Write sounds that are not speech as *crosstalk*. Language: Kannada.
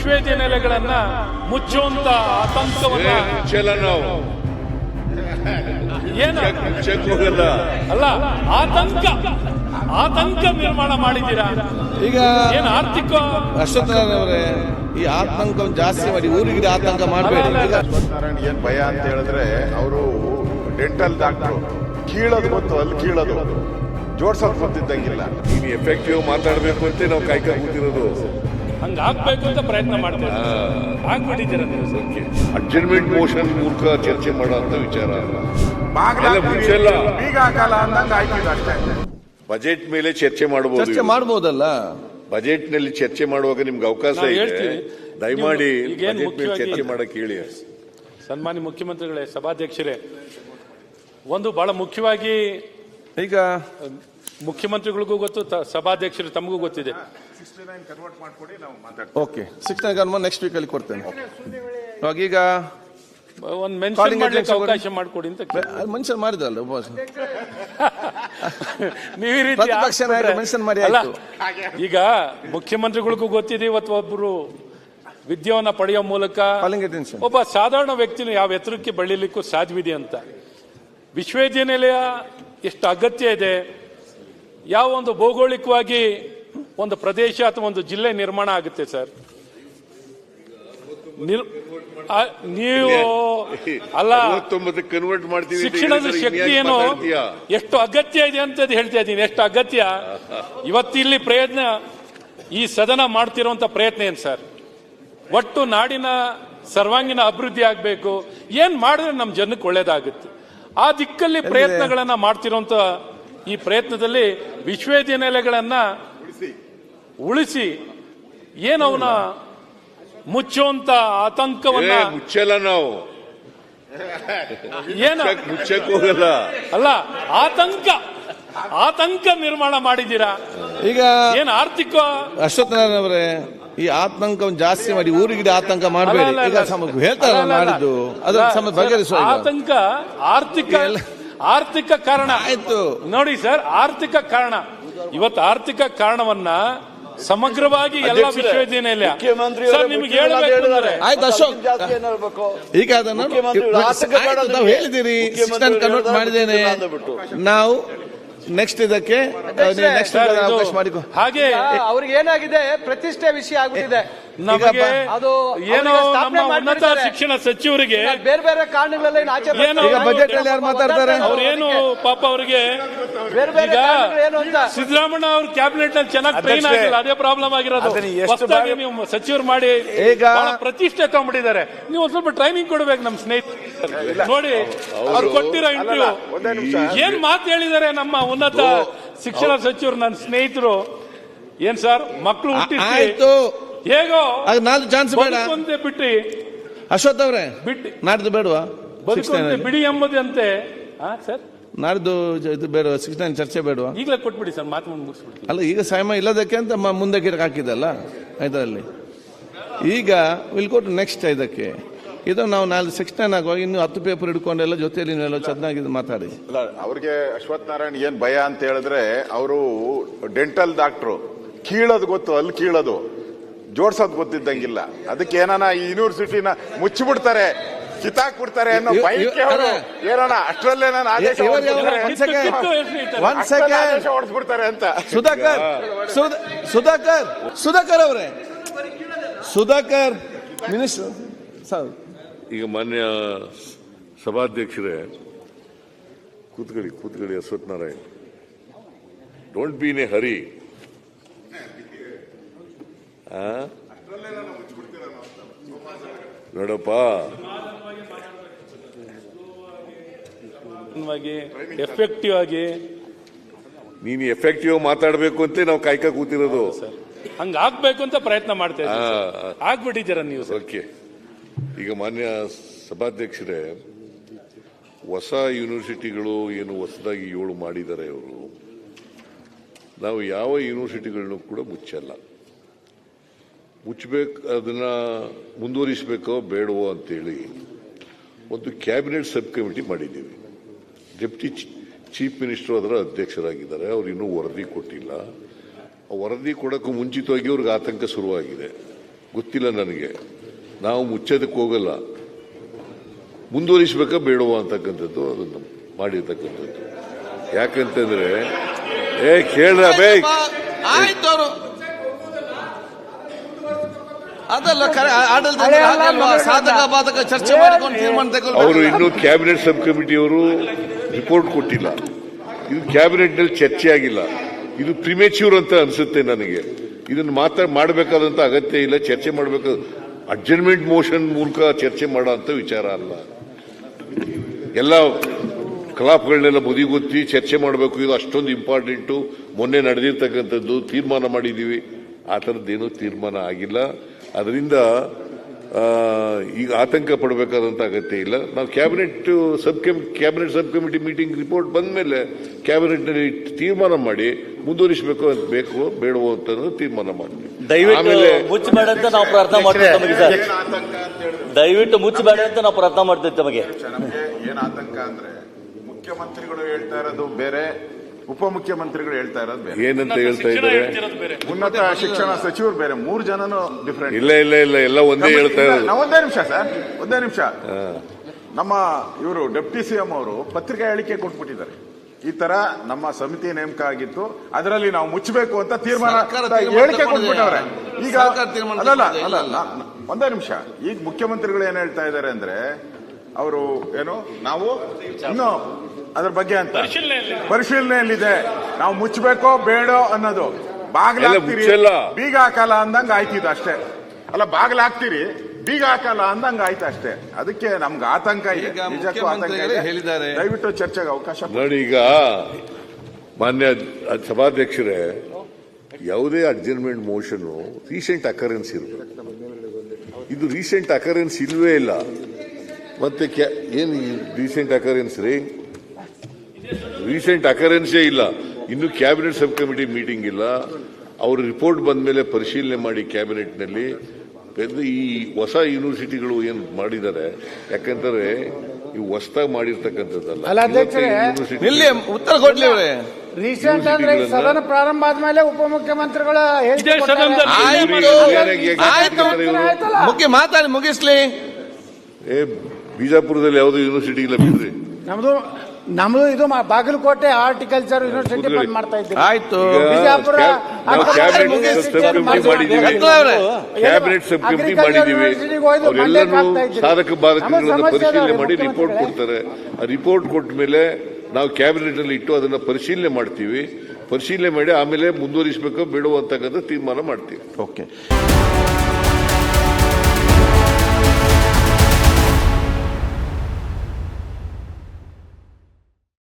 ವಿಶ್ವವಿದ್ಯಾನಿಲಯಗಳನ್ನ ಮುಚ್ಚುವಂತ ಆತಂಕವನ್ನ ನಾವು. ಏನ? ಅಲ್ಲ ಆತಂಕ. ಆತಂಕ ನಿರ್ಮಾಣ ಮಾಡಿದ್ದೀರಾ? ಈಗ ಏನು ಆರ್ಥಿಕ? ಅಶ್ವತ್ಥನಾರಾಯಣ ಈ ಆತಂಕ ಜಾಸ್ತಿ ಮಾಡಿ ಊರಿಗೆ ಆತಂಕ ಮಾಡಬೇಡಿ. ಈಗ ನಾರಾಯಣ್ ಏನ್ ಭಯ ಅಂತ ಹೇಳಿದ್ರೆ ಅವರು ಡೆಂಟಲ್ ಡಾಕ್ಟ್ರು. ಕೀಳೋದು ಗೊತ್ತು ಅಲ್ಲಿ ಕೀಳೋದು. ಜೋಡ್ಸೋದು ಬರ್ತಿದ್ದಂಗಿಲ್ಲ. ನೀನು ಎಫೆಕ್ಟಿವ್ ಮಾತಾಡ್ಬೇಕು ಅಂತ ನಾವು ಕಾಯ್ಕೊಂಡು ಕೂತಿರೋದು. ಹಂಗ ಆಗ್ಬೇಕು ಅಂತ ಪ್ರಯತ್ನ ಮಾಡ್ತಾರೆ ಆಗ್ಬಿಟ್ಟಿದ್ದೀರಾ ನೀವು? ಓಕೆ ಅಡ್ಜರ್ಮೆಂಟ್ ಮೋಷನ್ ಮೂಲಕ ಚರ್ಚೆ ಮಾಡೋ ಅಂತ ವಿಚಾರ ಎಲ್ಲ ಅಂದಂಗ ಆಯ್ತಿದೆ ಅಷ್ಟೇ. ಬಜೆಟ್ ಮೇಲೆ ಚರ್ಚೆ ಮಾಡಬಹುದು ಚರ್ಚೆ ಮಾಡ್ಬೋದಲ್ಲ? ಬಜೆಟ್ನಲ್ಲಿ ಚರ್ಚೆ ಮಾಡುವಾಗ ನಿಮ್ಗೆ ಅವಕಾಶ ಇದೆ. ದಯಮಾಡಿ ಬಜೆಟ್ ಮೇಲೆ ಚರ್ಚೆ ಮಾಡಕ್ಕೆ ಹೇಳಿ. ಸನ್ಮಾನ್ಯ ಮುಖ್ಯಮಂತ್ರಿಗಳೇ ಸಭಾಧ್ಯಕ್ಷರೇ ಒಂದು ಬಹಳ ಮುಖ್ಯವಾಗಿ ಈಗ ಮುಖ್ಯಮಂತ್ರಿಗಳಿಗೂ ಗೊತ್ತು ತ- ಸಭಾಧ್ಯಕ್ಷರು ತಮಗೂ ಗೊತ್ತಿದೆ. ಕನ್ವರ್ಟ್ ಮಾಡ್ಕೊಡಿ ನಾವು ಮಾತಾಡ್ತೀವಿ. ಓಕೆ ಸಿಕ್ಸ್ ಗನ್ಮ ನೆಕ್ಸ್ಟ್ ವೀಕ್ ಅಲ್ಲಿ ಕೊಡ್ತೇನೆ. ಇವಾಗ ಈಗ ಒಂದು ಮೆನ್ಷನ್ ಮಾಡ್ಲಿಕ್ಕೆ ಅವಕಾಶ ಮಾಡಿಕೊಡಿ ಅಂತ ಮೆನ್ಷನ್ ಮಾಡಿದ್ರಲ್ಲ ಉಪವಾಸ *laughs* ನೀವು ಈ ರೀತಿ ಪ್ರತಿಪಕ್ಷ ನಾಯಕರು ಮೆನ್ಷನ್ ಮಾಡಿ ಅಲ್ಲ, ಈಗ ಮುಖ್ಯಮಂತ್ರಿಗಳಿಗೂ ಗೊತ್ತಿದೆ ಇವತ್ತು ಒಬ್ಬರು ವಿದ್ಯೆಯನ್ನ ಪಡೆಯೋ ಮೂಲಕ ಒಬ್ಬ ಸಾಧಾರಣ ವ್ಯಕ್ತಿನ ಯಾವ ಎತ್ತರಕ್ಕೆ ಬೆಳೀಲಿಕ್ಕೂ ಸಾಧ್ಯವಿದೆ ಅಂತ. ವಿಶ್ವವಿದ್ಯಾನಿಲಯ ಎಷ್ಟು ಅಗತ್ಯ ಇದೆ ಯಾವ ಒಂದು ಭೌಗೋಳಿಕವಾಗಿ ಒಂದು ಪ್ರದೇಶ ಅಥವಾ ಒಂದು ಜಿಲ್ಲೆ ನಿರ್ಮಾಣ ಆಗುತ್ತೆ ಸರ್? ನೀವು ಅಲ್ಲ ಕನ್ವರ್ಟ್ ಮಾಡ್ತೀವಿ ಶಿಕ್ಷಣದ ಶಕ್ತಿ ಏನು? ಎಷ್ಟು ಅಗತ್ಯ ಇದೆ ಅಂತ ಹೇಳ್ತಾ ಇದ್ದೀನಿ ಎಷ್ಟು ಅಗತ್ಯ? ಇವತ್ತಿಲ್ಲಿ ಪ್ರಯತ್ನ ಈ ಸದನ ಮಾಡ್ತಿರುವಂತ ಪ್ರಯತ್ನ ಏನು ಸರ್? ಒಟ್ಟು ನಾಡಿನ ಸರ್ವಾಂಗೀಣ ಅಭಿವೃದ್ಧಿ ಆಗಬೇಕು. ಏನ್ ಮಾಡಿದ್ರೆ ನಮ್ಮ ಜನಕ್ಕೆ ಒಳ್ಳೇದಾಗುತ್ತೆ? ಆ ದಿಕ್ಕಲ್ಲಿ ಪ್ರಯತ್ನಗಳನ್ನ ಮಾಡ್ತಿರುವಂತ ಈ ಪ್ರಯತ್ನದಲ್ಲಿ ವಿಶ್ವವಿದ್ಯಾನಿಲಯಗಳನ್ನ ಉಳಿಸಿ. ಏನು ಅವನ ಮುಚ್ಚುವಂತ ಆತಂಕವನ್ನ ಮುಚ್ಚಲ್ಲ ನಾವು. ಏನ? ಮುಚ್ಚಕ್ಕೋಗಲ್ಲ ಹೋಗಲ್ಲ. ಅಲ್ಲ ಆತಂಕ. ಆತಂಕ ನಿರ್ಮಾಣ ಮಾಡಿದ್ದೀರಾ? ಈಗ ಏನ್ ಆರ್ಥಿಕ ಅಶ್ವತ್ಥನಾರಾಯಣ ಅವರೇ ಈ ಆತಂಕ ಜಾಸ್ತಿ ಮಾಡಿ ಊರಿಗೆ ಆತಂಕ ಮಾಡಬೇಡಿ. ಈಗ ಅಲ್ಲ, ಮಾಡಿದ್ದು. ಅದರ ಬಗೆಹರಿಸುವ ಆತಂಕ ಆರ್ಥಿಕ ಆರ್ಥಿಕ ಕಾರಣ. ಆಯ್ತು. ನೋಡಿ ಸರ್ ಆರ್ಥಿಕ ಕಾರಣ. ಇವತ್ತು ಆರ್ಥಿಕ ಕಾರಣವನ್ನ ಸಮಗ್ರವಾಗಿ ಎಲ್ಲ ವಿಶ್ವವಿದ್ಯಾನಿಲಯ. ಸರ್ ನಿಮ್ಗೆ ಹೇಳಬೇಕು ಅಂದ್ರೆ. ಆಯ್ತು ಅಶೋಕ್. ಈಗ ಅದನ್ನು ನಾವು ಹೇಳಿದಿರಿ ಕನ್ವರ್ಟ್ ಮಾಡಿದ್ದೇನೆ. ನಾವು ನೆಕ್ಸ್ಟ್ ಇದಕ್ಕೆ ನೆಕ್ಸ್ಟ್ ಅವಕಾಶ ಮಾಡಿಕೊ. ಹಾಗೆ ಅವ್ರಿಗೆ ಏನಾಗಿದೆ ಪ್ರತಿಷ್ಠೆ ವಿಷಯ ಆಗ್ಬಿಟ್ಟಿದೆ. ನಮಗೆ ಅದು ಏನೋ ನಮ್ಮ ಉನ್ನತ ಶಿಕ್ಷಣ ಸಚಿವರಿಗೆ ಬೇರೆ ಬೇರೆ ಕಾರಣಗಳೆಲ್ಲ ಏನು ಬಜೆಟ್ ಅಲ್ಲಿ ಯಾರು ಮಾತಾಡ್ತಾರೆ? ಅವ್ರೇನು ಪಾಪ ಅವರಿಗೆ ಬೇರೆ ಬೇರೆ ಈಗ ಕಾರಣಗಳು ಏನು ಅಂತ. ಸಿದ್ದರಾಮಣ್ಣ ಅವ್ರ ಕ್ಯಾಬಿನೆಟ್ನಲ್ಲಿ ಚೆನ್ನಾಗಿ ಟ್ರೈನ್ ಆಗಿಲ್ಲ ಅದೇ ಪ್ರಾಬ್ಲಮ್ ಆಗಿರೋದು. ಹೊಸದಾಗಿ ನೀವು ಸಚಿವರು ಮಾಡಿ ಈಗ- ಬಹಳ ಪ್ರತಿಷ್ಠೆ ತಗೊಂಡ್ಬಿಟ್ಟಿದ್ದಾರೆ. ನೀವು ಒಂದ್ ಸ್ವಲ್ಪ ಟ್ರೈನಿಂಗ್ ಕೊಡ್ಬೇಕು ನಮ್ ಸ್ನೇಹಿತರು. ನೋಡಿ ಅವ್ರು ಕೊಟ್ಟಿರೋ ಇಂಟರ್ವ್ಯೂ ಒಂದೇ ನಿಮಿಷ. ಏನ್ ಮಾತು ಹೇಳಿದ್ದಾರೆ ನಮ್ಮ ಉನ್ನತ ಶಿಕ್ಷಣ ಸಚಿವರು ನನ್ನ ಸ್ನೇಹಿತರು? ಏನ್ ಸರ್ ಮಕ್ಕಳು ಹುಟ್ಟಿಸಿ. ಆಯ್ತು. ಹೇಗೋ? ಅದು ನಾಲ್ಕು ಚಾನ್ಸ್ ಬೇಡ. ಬದುಕುವಂತೆ ಬಿಟ್ಟು ಅಶ್ವಥ್ ಅವರೇ ಬಿಟ್ಟು ನಾಡ್ದು ಬೇಡವಾ? ಬದುಕುವಂತೆ ಬಿಡಿ ಎಂಬುದಂತೆ. ಹಾ ಸರ್? ನಾಡ್ದು ಇದು ಬೇಡ ಸಿಕ್ಸ್ ನೈನ್ ಚರ್ಚೆ ಬೇಡವಾ? ಈಗಲೇ ಕೊಟ್ಬಿಡಿ ಸರ್ ಮಾತು ಮುಂದೆ ಮುಗಿಸ್ಬಿಡ್ತೀನಿ. ಅಲ್ಲ ಈಗ ಸಾಯಮ ಇಲ್ಲದಕ್ಕೆ ಅಂತ ಮ- ಮುಂದೆ ಗಿಡಕ್ಕೆ ಹಾಕಿದಲ್ಲ ಇದರಲ್ಲಿ ಈಗ ವಿಲ್ ಗೋ ಟು ನೆಕ್ಸ್ಟ್ ಇದಕ್ಕೆ ಇದು ನಾವು ನಾಳೆ ಸಿಕ್ಸ್ ನೈನ್ ಆಗುವಾಗ ಇನ್ನು ಹತ್ತು ಪೇಪರ್ ಹಿಡ್ಕೊಂಡೆಲ್ಲ ಜೊತೆಯಲ್ಲಿ ನೀವೆಲ್ಲ ಚೆನ್ನಾಗಿ ಮಾತಾಡಿ. ಅಲ್ಲ ಅವ್ರಿಗೆ ಅಶ್ವಥ್ ನಾರಾಯಣ್ ಏನ್ ಭಯ ಅಂತ ಹೇಳಿದ್ರೆ ಅವರು ಡೆಂಟಲ್ ಡಾಕ್ಟ್ರು ಕೀಳೋದು ಗೊತ್ತು ಅಲ್ಲಿ ಕೀಳೋದು. ಜೋಡ್ಸೋದು ಗೊತ್ತಿದ್ದಂಗಿಲ್ಲ. ಅದಕ್ಕೆ ಏನಾನ ಈ ಯೂನಿವರ್ಸಿಟಿನ ಮುಚ್ಚಿಬಿಡ್ತಾರೆ ಕಿತ್ತಾಕ್ಬಿಡ್ತಾರೆ ಅನ್ನೋ ಬೈಕ್ ಭಯಕ್ಕೆ ಅಷ್ಟರಲ್ಲೇ ನಾನು ಆದೇಶ ಹೊಡೆಸ್ಬಿಡ್ತಾರೆ? ಅಂತ. ಸುಧಾಕರ್ ಸುಧಾ- ಸುಧಾಕರ್ ಸುಧಾಕರ್ ಅವರೇ. ಸುಧಾಕರ್ ಮಿನಿಸ್ಟರ್. ಸರ್. ಈಗ ಮಾನ್ಯ ಸಭಾಧ್ಯಕ್ಷರೇ ಕೂತ್ಕೊಳ್ಳಿ ಕೂತ್ಕೊಳ್ಳಿ Ashwathnarayan don't be in a hurry ನೋಡಪ್ಪ. ಎಫೆಕ್ಟಿವ್ ಆಗಿ ನೀನು ಎಫೆಕ್ಟಿವ್ ಮಾತಾಡಬೇಕು ಅಂತ ನಾವು ಕಾಯ್ಕ ಕೂತಿರೋದು. ಹಂಗ ಆಗ್ಬೇಕು ಅಂತ ಪ್ರಯತ್ನ ಮಾಡ್ತಾ ಆ, ಇದ್ದೀವಿ ಆಗ್ಬಿಟ್ಟಿದ್ದೀರ ನೀವು ಓಕೆ. ಈಗ ಮಾನ್ಯ ಸಭಾಧ್ಯಕ್ಷರೇ ಹೊಸ ಯೂನಿವರ್ಸಿಟಿಗಳು ಏನು ಹೊಸದಾಗಿ ಏಳು ಮಾಡಿದ್ದಾರೆ ಅವರು. ನಾವು ಯಾವ ಯೂನಿವರ್ಸಿಟಿಗಳನ್ನು ಕೂಡ ಮುಚ್ಚಲ್ಲ. ಮುಚ್ಚಬೇಕು ಅದನ್ನ ಮುಂದುವರಿಸಬೇಕೋ ಬೇಡವೋ ಅಂತೇಳಿ ಒಂದು ಕ್ಯಾಬಿನೆಟ್ ಸಬ್ ಕಮಿಟಿ ಮಾಡಿದ್ದೀವಿ. ಡೆಪ್ಟಿ ಚೀಫ್ ಮಿನಿಸ್ಟರ್ ಅದರ ಅಧ್ಯಕ್ಷರಾಗಿದ್ದಾರೆ. ಅವರು ಇನ್ನೂ ವರದಿ ಕೊಟ್ಟಿಲ್ಲ. ಆ ವರದಿ ಕೊಡೋಕ್ಕೂ ಮುಂಚಿತವಾಗಿ ಅವ್ರಿಗೆ ಆತಂಕ ಶುರುವಾಗಿದೆ. ಗೊತ್ತಿಲ್ಲ ನನಗೆ. ನಾವು ಮುಚ್ಚೋದಕ್ಕೆ ಹೋಗಲ್ಲ. ಮುಂದುವರಿಸಬೇಕಾ ಬೇಡವೋ ಅಂತಕ್ಕಂಥದ್ದು ಅದನ್ನು ಮಾಡಿರ್ತಕ್ಕಂಥದ್ದು. ಯಾಕಂತಂದ್ರೆ ಏ ಕೇಳ್ರ ಬೇ ಆಯ್ತು ಅವರು. ಅದಲ್ಲ ಆಡಳಿತ ಸಾಧಕ ಬಾಧಕ ಚರ್ಚೆ ಮಾಡಿಕೊಂಡು ತೀರ್ಮಾನ ಅವರು ತಗೊಳ್ಬೇಕು ಇನ್ನೂ ಕ್ಯಾಬಿನೆಟ್ ಸಬ್ ಕಮಿಟಿಯವರು ರಿಪೋರ್ಟ್ ಕೊಟ್ಟಿಲ್ಲ. ಇದು ಕ್ಯಾಬಿನೆಟ್ನಲ್ಲಿ ಚರ್ಚೆ ಆಗಿಲ್ಲ. ಇದು ಪ್ರಿಮೇಚ್ಯೂರ್ ಅಂತ ಅನ್ಸುತ್ತೆ ನನಗೆ. ಇದನ್ನು ಮಾತ್ರ ಮಾಡಬೇಕಾದಂತ ಅಗತ್ಯ ಇಲ್ಲ ಚರ್ಚೆ ಮಾಡಬೇಕು. ಅಡ್ಜರ್ಮೆಂಟ್ ಮೋಷನ್ ಮೂಲಕ ಚರ್ಚೆ ಮಾಡೋ ಅಂತ ವಿಚಾರ ಅಲ್ಲ. ಎಲ್ಲ ಕಲಾಪಗಳನ್ನೆಲ್ಲ ಬದಿಗೊತ್ತಿ ಚರ್ಚೆ ಮಾಡಬೇಕು. ಇದು ಅಷ್ಟೊಂದು ಇಂಪಾರ್ಟೆಂಟು ಮೊನ್ನೆ ನಡೆದಿರ್ತಕ್ಕಂಥದ್ದು ತೀರ್ಮಾನ ಮಾಡಿದ್ದೀವಿ. ಆ ಥರದ್ದೇನೂ ತೀರ್ಮಾನ ಆಗಿಲ್ಲ. ಅದರಿಂದ ಈಗ ಆತಂಕ ಪಡಬೇಕಾದಂತ ಅಗತ್ಯ ಇಲ್ಲ. ನಾವು cabinet sub cabinet sub committee meeting report ಬಂದ ಮೇಲೆ ಕ್ಯಾಬಿನೆಟ್ನಲ್ಲಿ ತೀರ್ಮಾನ ಮಾಡಿ ಮುಂದುವರಿಸಬೇಕು ಅಂತ ಬೇಕು ಬೇಡವೋ ಅಂತ ಅನ್ನೋದು ತೀರ್ಮಾನ ಮಾಡ್ತೀವಿ. ದಯವಿಟ್ಟು ಆಮೇಲೆ ಮುಚ್ಚಬೇಡ ಅಂತ ನಾವು ಪ್ರಾರ್ಥನೆ ಮಾಡ್ತೀವಿ ತಮಗೆ ಸರ್. ದಯವಿಟ್ಟು ಮುಚ್ಚಬೇಡ ಅಂತ ನಾವು ಪ್ರಾರ್ಥನೆ ಮಾಡ್ತೀವಿ ತಮಗೆ. ನಮಗೆ ಏನ್ ಆತಂಕ ಅಂದ್ರೆ ಮುಖ್ಯಮಂತ್ರಿಗಳು ಹೇಳ್ತಾ ಇರೋದು ಬೇರೆ ಉಪಮುಖ್ಯಮಂತ್ರಿಗಳು ಹೇಳ್ತಾ ಇರೋದು ಬೇರೆ. ಏನಂತ ಹೇಳ್ತಾ ಇದ್ದಾರೆ? ಉನ್ನತ ಶಿಕ್ಷಣ ಸಚಿವರು ಬೇರೆ ಮೂರು ಜನನು ಡಿಫ್ರೆಂಟ್ ಇಲ್ಲ ಇಲ್ಲ ಇಲ್ಲ ಎಲ್ಲ ಒಂದೇ ಹೇಳ್ತಾ ಇರೋದು ಒಂದೇ ನಿಮಿಷ ಸರ್ ಒಂದೇ ನಿಮಿಷ. ನಮ್ಮ ಇವರು ಡೆಪ್ಟಿ ಸಿಎಂ ಅವರು ಪತ್ರಿಕಾ ಹೇಳಿಕೆ ಕೊಟ್ಬಿಟ್ಟಿದ್ದಾರೆ. ಈ ತರ ನಮ್ಮ ಸಮಿತಿ ನೇಮಕ ಆಗಿತ್ತು ಅದರಲ್ಲಿ ನಾವು ಮುಚ್ಚಬೇಕು ಅಂತ ತೀರ್ಮಾನ ಹೇಳಿಕೆ. ಕೊಟ್ಬಿಟ್ಟವ್ರೆ. ಈಗ ಅಲ್ಲ ತೀರ್ಮಾನ ಅಲ್ಲ ಅಲ್ಲ ಒಂದೇ ನಿಮಿಷ. ಈಗ ಮುಖ್ಯಮಂತ್ರಿಗಳು ಏನ್ ಹೇಳ್ತಾ ಇದ್ದಾರೆ ಅಂದ್ರೆ ಅವರು ಏನು ನಾವು ಇನ್ನು ಅದ್ರ ಬಗ್ಗೆ ಅಂತ. ಪರಿಶೀಲನೆಯಲ್ಲಿದೆ. ನಾವು ಮುಚ್ಚಬೇಕೋ ಬೇಡೋ ಅನ್ನೋದು. ಬಾಗಿಲು ಎಲ್ಲ ಬೀಗ ಹಾಕಲ್ಲ ಅಂದಂಗ ಆಯ್ತಿದ್ ಅಷ್ಟೇ. ಅಲ್ಲ ಬಾಗಿಲು ಹಾಕ್ತೀರಿ ಬೀಗ ಹಾಕಲ್ಲ ಅಂದಂಗ ಆಯ್ತು ಅಷ್ಟೇ. ಅದಕ್ಕೆ ನಮ್ಗೆ ಆತಂಕ ಇದೆ. ನಿಜಕ್ಕೂ ಆತಂಕ ಇದೆ. ಹೇಳಿದ್ದಾರೆ. ದಯವಿಟ್ಟು ಚರ್ಚೆಗೆ ಅವಕಾಶ ಕೊಡಿ. ನೋಡಿ ಈಗ ಮಾನ್ಯ ಸಭಾಧ್ಯಕ್ಷರೇ ಯಾವುದೇ ಅಡ್ಜರ್ಮೆಂಟ್ ಮೋಷನ್ ರೀಸೆಂಟ್ ಅಕರೆನ್ಸ್ ಇರಬೇಕು. ಇದು ರೀಸೆಂಟ್ ಅಕರೆನ್ಸ್ ಇಲ್ವೇ ಇಲ್ಲ. ಮತ್ತೆ ಏನು ರೀಸೆಂಟ್ ಅಕರೆನ್ಸ್ ರೀ? ರೀಸೆಂಟ್ ಅಕರೆನ್ಸೇ ಇಲ್ಲ ಇನ್ನು ಕ್ಯಾಬಿನೆಟ್ ಸಬ್ ಕಮಿಟಿ ಮೀಟಿಂಗ್ ಇಲ್ಲ ಅವ್ರ ರಿಪೋರ್ಟ್ ಬಂದ ಮೇಲೆ ಪರಿಶೀಲನೆ ಮಾಡಿ ಕ್ಯಾಬಿನೆಟ್ನಲ್ಲಿ ನಲ್ಲಿ ಈ ಹೊಸ ಯೂನಿವರ್ಸಿಟಿಗಳು ಏನು ಮಾಡಿದ್ದಾರೆ ಯಾಕಂದ್ರೆ ಇವು ಹೊಸದಾಗಿ ಮಾಡಿರ್ತಕ್ಕಂಥದ್ದಲ್ಲ ಇಲ್ಲಿ ಉತ್ತರ ಕೊಡ್ಲಿ ಅವ್ರೆ ರೀಸೆಂಟ್ ಅಂದ್ರೆ ಸದನ ಪ್ರಾರಂಭ ಆದ್ಮೇಲೆ ಉಪಮುಖ್ಯಮಂತ್ರಿಗಳ? ಮುಖ್ಯ ಮಾತಾಡಿ ಮುಗಿಸ್ಲಿ. ಏ ಬಿಜಾಪುರದಲ್ಲಿ ಯಾವುದೋ ಯೂನಿವರ್ಸಿಟಿ ಇಲ್ಲ ಬಿಡ್ರಿ. ನಮ್ದು ನಮ್ದು ಇದು ಮಾ- ಬಾಗಲಕೋಟೆ ಹಾರ್ಟಿಕಲ್ಚರ್ ಯೂನಿವರ್ಸಿಟಿ. ಬಂದ್ ಮಾಡ್ತಾ ಇದ್ದೀವಿ. ಆಯ್ತು. ಬಿಜಾಪುರ ನಾವು ಕ್ಯಾಬಿನೆಟ್ ಸಬ್ ಕಮಿಟಿ ಮಾಡಿದ್ದೀವಿ. ಕ್ಯಾಬಿನೆಟ್ ಸಬ್ ಕಮಿಟಿ ಮಾಡಿದ್ದೀವಿ. ಅವರೆಲ್ಲರೂ ಸಾಧಕ ಬಾಧಕಗಳನ್ನ ಪರಿಶೀಲನೆ ಮಾಡಿ ರಿಪೋರ್ಟ್ ಕೊಡ್ತಾರೆ. ಆ ರಿಪೋರ್ಟ್ ಕೊಟ್ಟ ಮೇಲೆ ನಾವು ಕ್ಯಾಬಿನೆಟ್ ಅಲ್ಲಿ ಇಟ್ಟು ಅದನ್ನ ಪರಿಶೀಲನೆ ಮಾಡ್ತೀವಿ. ಪರಿಶೀಲನೆ ಮಾಡಿ ಆಮೇಲೆ ಮುಂದುವರಿಸಬೇಕು ಬಿಡುವಂತಕ್ಕಂಥ ಅಂತಕ್ಕಂಥ ತೀರ್ಮಾನ ಮಾಡ್ತೀವಿ. ಓಕೆ.